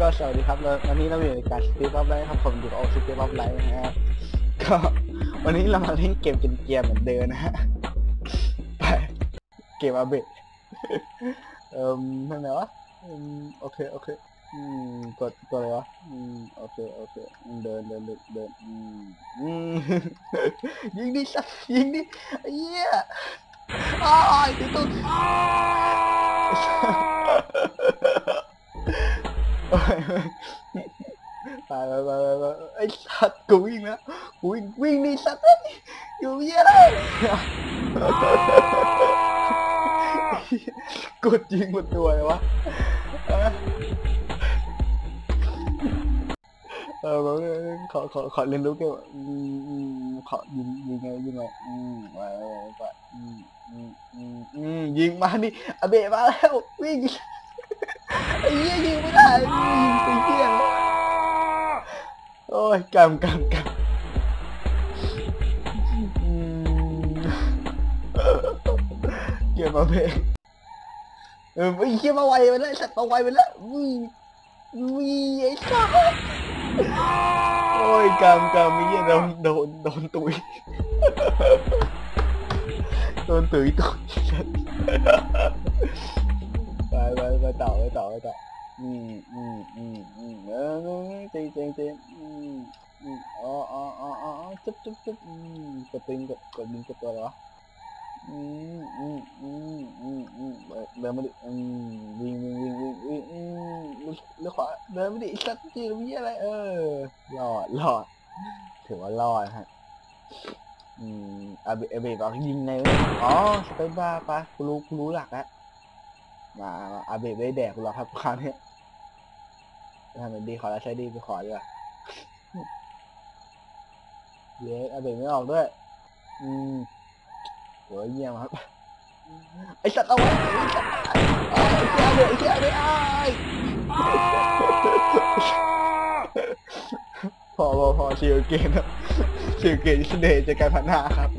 ก็สวัสดีครับแล้ววันนี้เราอยู่ในการสตีฟออฟไลท์ครับผมอยู่กับโอสตีฟออฟไลท์นะฮะก็วันนี้เรามาเล่นเกมเกียร์เหมือนเดิมนะฮะไปเกมอาเบะเอ่มนั่นไงวะอืมโอเคโอเคอืมกดกดอะไรวะอืมโอเคโอเคเดินเดินเดินเดินอืมอืมยิงดิสัสยิงดิไอ้เหี้ยอ้าวติดตัว โอ้ยไปไปไปไอ้สัตว์กูวิ่งแล้วกูวิ่งวิ่งนี่สัตว์เอ้ยอยู่เยอะไรกดยิงหมดตัวเลยวะเออขอขอขอเรียนรู้เกี่ยวกับอืมอืมขอยิงยิงไงยิงไงอืมไปไปอืมอืมอืมยิงมาดิอเบะมาแล้ววิ่ง ไอ้เหี้ยยิงไม่ได้ยิงไปเหี้ยเลยโอ้ยกำกำกำเกี่ยวมาเพลงเออไอ้เหี้ยมาไวไปแล้วสัตว์มาไวไปแล้ววิ่งวิ่งไอ้สัสโอ้ยกำกำไอ้เหี้ยโดนโดนโดนตุยโดนตุยตุย ไปต่อไปต่อไปต่ออืมอืมอืมอืมเออเจ๊งเจ๊งเจ๊งอืมอืมอ๋ออ๋ออ๋ออ๋อจุ๊บจุ๊บจุ๊บอืมกดตึงกดกดดึงกดตัวเหรออืมอืมอืมอืมอืมเดินมาดิอืมวิ่งวิ่งวิ่งวิ่งวิ่งอืมเลี้ยวขวาเดินมาดิสัตว์จีวิ่งอะไร เออรอดรอดถือว่ารอดฮะอืมอาเบอาเบบอกยิงในอ๋อสเปนบาร์ปะกูรู้กูรู้หลักแล้ว มามาอาเบะไม่ได้แดกกูหรอกครับคราวนี้ทำเป็นดีขอแล้วใช้ดีไปขอดีกว่าเย้อาเบะไม่ออกด้วย อืมโหเยี่ยมครับ ไอสัตว์เอาไว้ไอสัตว์ไอ้เจ้าเบะไอ้เจ้าเบะไอ้พอพอพอชิลเกนครับชิลเกนสเดย์จากการพัฒนาครับ